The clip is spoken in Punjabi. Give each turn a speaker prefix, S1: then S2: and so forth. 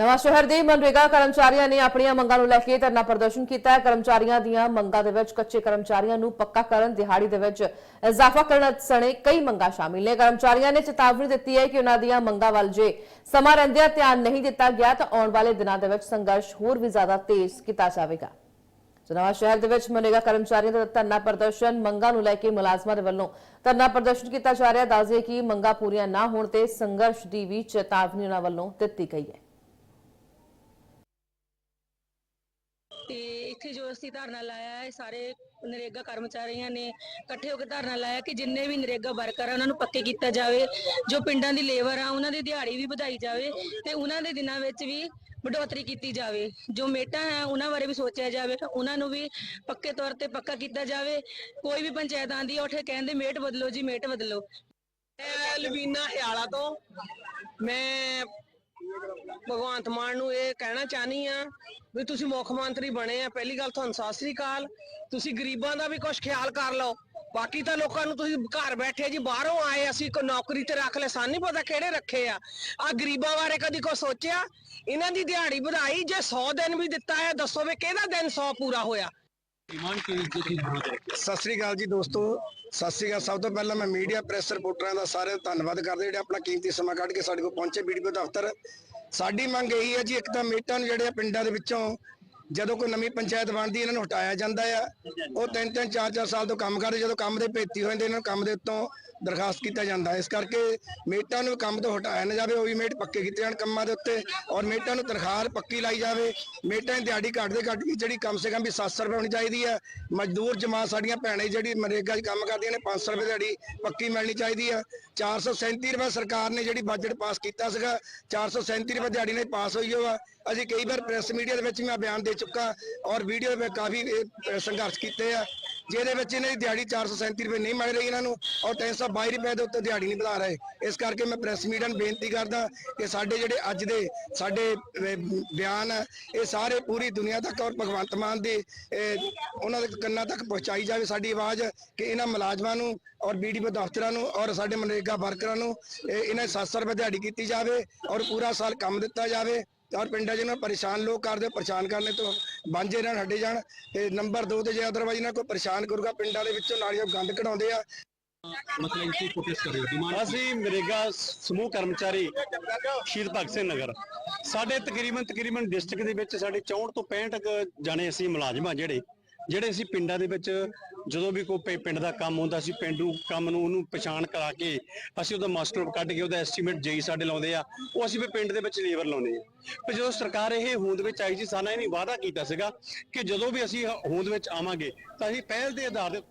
S1: ਨਵਾਂ ਸ਼ਹਿਰ ਦੇ ਮਨਰੇਗਾ ਕਰਮਚਾਰੀਆਂ ਨੇ ਆਪਣੀਆਂ ਮੰਗਾਂ ਨੂੰ ਲੈ ਕੇ ਧਰਨਾ ਪ੍ਰਦਰਸ਼ਨ ਕੀਤਾ। ਹੈ ਕਰਮਚਾਰੀਆਂ ਦੀਆਂ ਮੰਗਾਂ ਦੇ ਵਿੱਚ ਕੱਚੇ ਕਰਮਚਾਰੀਆਂ ਨੂੰ ਪੱਕਾ ਕਰਨ, ਦਿਹਾੜੀ ਦੇ ਵਿੱਚ ਇਜ਼ਾਫਾ ਕਰਨ ਸਣੇ ਕਈ ਮੰਗਾਂ ਸ਼ਾਮਿਲ ਨੇ। ਕਰਮਚਾਰੀਆਂ ਨੇ ਚੇਤਾਵਨੀ ਦਿੱਤੀ ਹੈ ਕਿ ਉਹਨਾਂ ਦੀਆਂ ਮੰਗਾਂ ਵੱਲ ਜੇ ਸਮਾਂ ਰਹਿੰਦਿਆਂ ਧਿਆਨ ਨਹੀਂ ਦਿੱਤਾ ਗਿਆ, ਤਾਂ ਆਉਣ ਵਾਲੇ ਦਿਨਾਂ ਦੇ ਵਿੱਚ ਸੰਘਰਸ਼ ਹੋਰ ਵੀ ਜ਼ਿਆਦਾ ਤੇਜ਼ ਕੀਤਾ ਜਾਵੇਗਾ। ਨਵਾਂ ਸ਼ਹਿਰ ਦੇ ਵਿੱਚ ਮਨਰੇਗਾ ਕਰਮਚਾਰੀਆਂ ਦਾ ਧਰਨਾ ਪ੍ਰਦਰਸ਼ਨ, ਮੰਗਾਂ ਨੂੰ ਲੈ ਕੇ ਮੁਲਾਜ਼ਮਾਂ ਦੇ ਵੱਲੋਂ ਧਰਨਾ ਪ੍ਰਦਰਸ਼ਨ ਕੀਤਾ ਜਾ ਰਿਹਾ। ਦੱਸਦੇ ਕਿ ਮੰਗਾਂ ਪੂਰੀਆਂ ਨਾ ਹੋਣ ਤੇ ਸੰਘਰਸ਼ ਦੀ ਵੀ ਚੇਤਾਵਨੀ ਉਹਨਾਂ ਵੱਲੋਂ ਦਿੱਤੀ ਗਈ ਹੈ।
S2: ਤੇ ਇੱਥੇ ਜੋ ਅਸੀਂ ਧਰਨਾ ਲਾਇਆ ਹੈ, ਸਾਰੇ ਨਰੇਗਾ ਕਰਮਚਾਰੀਆਂ ਨੇ ਇਕੱਠੇ ਹੋ ਕੇ ਧਰਨਾ ਲਾਇਆ ਕਿ ਜਿੰਨੇ ਵੀ ਨਰੇਗਾ ਵਰਕਰ ਆ, ਉਹਨਾਂ ਨੂੰ ਪੱਕੇ ਕੀਤਾ ਜਾਵੇ, ਜੋ ਪਿੰਡਾਂ ਦੀ ਲੇਬਰ ਆ, ਉਹਨਾਂ ਦੀ ਦਿਹਾੜੀ ਵੀ ਵਧਾਈ ਜਾਵੇ ਤੇ ਉਹਨਾਂ ਦੇ ਦਿਨਾਂ ਵਿੱਚ ਵੀ ਵਡੋਤਰੀ ਕੀਤੀ ਜਾਵੇ। ਜੋ ਮੇਟਾ ਹੈ ਉਹਨਾਂ ਬਾਰੇ ਵੀ ਸੋਚਿਆ ਜਾਵੇ ਤਾਂ ਉਹਨਾਂ ਨੂੰ ਵੀ ਪੱਕੇ ਤੌਰ ਤੇ ਪੱਕਾ ਕੀਤਾ ਜਾਵੇ। ਕੋਈ ਵੀ ਪੰਚਾਇਤ ਆਂਦੀ ਆ, ਉੱਥੇ ਕਹਿੰਦੇ ਮੇਟ ਬਦਲੋ ਜੀ, ਮੇਟ ਬਦਲੋ।
S3: ਮੈਂ ਲਵੀਨਾ ਹਿਆਲਾ ਤੋਂ। ਮੈਂ ਭਗਵੰਤ ਮਾਨ ਨੂੰ ਇਹ ਕਹਿਣਾ ਚਾਹਨੀ ਆ ਵੀ ਤੁਸੀਂ ਮੁੱਖ ਮੰਤਰੀ ਬਣੇ ਆ। ਪਹਿਲੀ ਗੱਲ ਤੁਹਾਨੂੰ ਸਤਿ ਸ੍ਰੀ ਅਕਾਲ। ਤੁਸੀਂ ਗਰੀਬਾਂ ਦਾ ਵੀ ਕੁਝ ਖਿਆਲ ਕਰ ਲਓ। ਬਾਕੀ ਤਾਂ ਲੋਕਾਂ ਨੂੰ ਤੁਸੀਂ ਘਰ ਬੈਠੇ ਜੀ ਬਾਹਰੋਂ ਆਏ, ਅਸੀਂ ਕੋ ਨੌਕਰੀ ਤੇ ਰੱਖ ਲੈ ਸਾਨੂੰ ਨਹੀਂ ਪਤਾ ਕਿਹੜੇ ਰੱਖੇ ਆ। ਆ ਗਰੀਬਾਂ ਬਾਰੇ ਕਦੀ ਕੋ ਸੋਚਿਆ? ਇਹਨਾਂ ਦੀ ਦਿਹਾੜੀ ਵਧਾਈ ਜੇ 100 ਦਿਨ ਵੀ ਦਿੱਤਾ ਹੈ ਦੱਸੋ ਵੀ ਕਿਹਦਾ ਦਿਨ 100 ਪੂਰਾ ਹੋਇਆ?
S4: ਸਤਿ ਸ੍ਰੀ ਅਕਾਲ ਜੀ ਦੋਸਤੋ। ਸਤਿ ਸ੍ਰੀ ਅਕਾਲ। ਸਭ ਤੋਂ ਪਹਿਲਾਂ ਮੈਂ ਮੀਡੀਆ ਪ੍ਰੈਸ ਰਿਪੋਰਟਰਾਂ ਦਾ ਸਾਰੇ ਧੰਨਵਾਦ ਕਰਦੇ, ਜਿਹੜੇ ਆਪਣਾ ਕੀਮਤੀ ਸਮਾਂ ਕੱਢ ਕੇ ਸਾਡੇ ਕੋਲ ਪਹੁੰਚੇ। ਵੀਡੀਓ ਦਫ਼ਤਰ ਸਾਡੀ ਮੰਗ ਇਹੀ ਹੈ ਜੀ ਇੱਕ ਤਾਂ ਮੀਟਾਂ ਨੂੰ ਜਿਹੜੇ ਆ ਪਿੰਡਾਂ ਦੇ ਵਿੱਚੋਂ ਜਦੋਂ ਕੋਈ ਨਵੀਂ ਪੰਚਾਇਤ ਬਣਦੀ, ਇਹਨਾਂ ਨੂੰ ਹਟਾਇਆ ਜਾਂਦਾ ਆ। ਉਹ ਤਿੰਨ ਤਿੰਨ, ਚਾਰ ਚਾਰ ਸਾਲ ਤੋਂ ਕੰਮ ਕਰਦੇ ਜਦੋਂ ਕੰਮ ਦੇ ਭੇਤੀ ਹੋ ਜਾਂਦੇ ਇਹਨਾਂ ਨੂੰ ਕੰਮ ਦੇ ਉੱਤੋਂ ਦਰਖਾਸਤ ਕੀਤਾ ਜਾਂਦਾ। ਇਸ ਕਰਕੇ ਮੇਟਾਂ ਨੂੰ ਕੰਮ ਤੋਂ ਹਟਾਇਆ ਨਾ ਜਾਵੇ, ਉਹ ਵੀ ਮੇਟ ਪੱਕੇ ਕੀਤੇ ਜਾਣ ਕੰਮਾਂ ਦੇ ਉੱਤੇ ਔਰ ਮੇਟਾਂ ਨੂੰ ਤਨਖਾਹ ਪੱਕੀ ਲਾਈ ਜਾਵੇ। ਮੇਟਾਂ ਦੀ ਦਿਹਾੜੀ ਘੱਟ ਦੇ ਘੱਟ ਵੀ ਜਿਹੜੀ ਕਮ ਸੇ ਕਮ ਵੀ 700 ਰੁਪਏ ਹੋਣੀ ਚਾਹੀਦੀ ਹੈ ਮਜ਼ਦੂਰ ਜਮਾਤ ਸਾਡੀਆਂ ਭੈਣਾਂ ਜਿਹੜੀ ਮਨਰੇਗਾ 'ਚ ਕੰਮ ਕਰਦੀਆਂ ਨੇ 500 ਰੁਪਏ ਦਿਹਾੜੀ ਪੱਕੀ ਮਿਲਣੀ ਚਾਹੀਦੀ ਹੈ 437 ਰੁਪਏ ਸਰਕਾਰ ਨੇ ਜਿਹੜੀ ਬਜਟ ਪਾਸ ਕੀਤਾ ਸੀਗਾ 437 ਰੁਪਏ ਦਿਹਾੜੀ ਨਾਲ ਪਾਸ ਹੋਈ ਹੋਆ ਅਸੀਂ ਕਈ ਵਾਰ ਪ੍ਰੈਸ ਮੀਡੀਆ ਦੇ ਵਿੱਚ ਵੀ ਮੈਂ ਬਿਆਨ ਦੇ ਚੁੱਕਾ ਔਰ ਵੀਡੀਓ ਵਿੱਚ ਕਾਫੀ ਸੰਘਰਸ਼ ਕੀਤੇ ਆ। ਜਿਹਦੇ ਵਿੱਚ ਇਹਨਾਂ ਦੀ ਦਿਹਾੜੀ 437 ਰੁਪਏ ਨਹੀਂ ਮਿਲ ਰਹੀ ਇਹਨਾਂ ਨੂੰ ਔਰ 322 ਰੁਪਏ ਦੇ ਉੱਤੇ ਦਿਹਾੜੀ ਨਹੀਂ ਵਧਾ ਰਹੇ। ਇਸ ਕਰਕੇ ਮੈਂ ਪ੍ਰੈਸ ਮੀਡੀਆ ਨੂੰ ਬੇਨਤੀ ਕਰਦਾ ਕਿ ਸਾਡੇ ਜਿਹੜੇ ਅੱਜ ਦੇ ਸਾਡੇ ਬਿਆਨ ਆ, ਇਹ ਸਾਰੇ ਪੂਰੀ ਦੁਨੀਆ ਤੱਕ ਔਰ ਭਗਵੰਤ ਮਾਨ ਦੇ ਉਹਨਾਂ ਦੇ ਕੰਨਾਂ ਤੱਕ ਪਹੁੰਚਾਈ ਜਾਵੇ ਸਾਡੀ ਆਵਾਜ਼, ਕਿ ਇਹਨਾਂ ਮੁਲਾਜ਼ਮਾਂ ਨੂੰ ਔਰ ਬੀਡੀਪੀ ਦਫ਼ਤਰਾਂ ਨੂੰ ਔਰ ਸਾਡੇ ਮਨਰੇਗਾ ਵਰਕਰਾਂ ਨੂੰ ਇਹਨਾਂ ਦੀ 700 ਰੁਪਏ ਦਿਹਾੜੀ ਕੀਤੀ ਜਾਵੇ ਔਰ ਪੂਰਾ ਸਾਲ ਕੰਮ ਦਿੱਤਾ ਜਾਵੇ। ਔਰ ਪਿੰਡਾਂ 'ਚ ਨੂੰ ਪਰੇਸ਼ਾਨ ਲੋਕ ਕਰਦੇ ਪਰੇਸ਼ਾਨ ਕਰਨੇ ਤੋਂ ਬਾਂਝੇ ਰਹਿਣ ਹਟੇ ਜਾਣ। ਤੇ ਨੰਬਰ 2 ਤੇ ਜੇ ਅਦਰਵਾਈਜ਼ ਇਹਨਾਂ ਕੋਈ ਪਰੇਸ਼ਾਨ ਕਰੂਗਾ ਪਿੰਡਾਂ ਦੇ ਵਿੱਚੋਂ ਨਾਲੀਆਂ ਗੰਦ ਕਢਾਉਂਦੇ ਆ।
S5: ਮਤਲਬ ਕੀ ਪ੍ਰੋਟੈਸਟ ਕਰ ਰਹੇ ਹੋ? ਡਿਮਾਂਡ ਅਸੀਂ ਨਰੇਗਾ ਸਮੂਹ ਕਰਮਚਾਰੀ ਸ਼ਹੀਦ ਭਗਤ ਸਿੰਘ ਨਗਰ। ਸਾਡੇ ਤਕਰੀਬਨ ਤਕਰੀਬਨ ਡਿਸਟ੍ਰਿਕਟ ਦੇ ਵਿੱਚ ਸਾਡੇ 64 ਤੋਂ 65 ਕੁ ਜਾਣੇ ਅਸੀਂ ਮੁਲਾਜ਼ਮ ਆ ਜਿਹੜੇ। ਜਿਹੜੇ ਅਸੀਂ ਪਿੰਡਾਂ ਦੇ ਵਿੱਚ ਜਦੋਂ ਵੀ ਕੋਈ ਪਿੰਡ ਦਾ ਕੰਮ ਹੁੰਦਾ ਸੀ, ਪਿੰਡੂ ਕੰਮ ਨੂੰ ਉਹਨੂੰ ਪਛਾਣ ਕਰਾ ਕੇ ਅਸੀਂ ਉਹਦਾ ਮਾਸਟਰ ਕੱਢ ਕੇ ਉਹਦਾ ਐਸਟੀਮੇਟ ਜਈ ਸਾਡੇ ਲਾਉਂਦੇ ਆ, ਉਹ ਅਸੀਂ ਫਿਰ ਪਿੰਡ ਦੇ ਵਿੱਚ ਲੇਬਰ ਲਾਉਂਦੇ ਆ। ਪਰ ਜਦੋਂ ਸਰਕਾਰ ਇਹ ਹੋਂਦ ਵਿੱਚ ਆਈ ਸੀ, ਸਾਨਾ ਇਹਨੇ ਵਾਅਦਾ ਕੀਤਾ ਸੀਗਾ ਕਿ ਜਦੋਂ ਵੀ ਅਸੀਂ ਹੋਂਦ ਵਿੱਚ ਆਵਾਂਗੇ, ਤਾਂ ਅਸੀਂ ਪਹਿਲ ਦੇ ਆਧਾਰ ਦੇ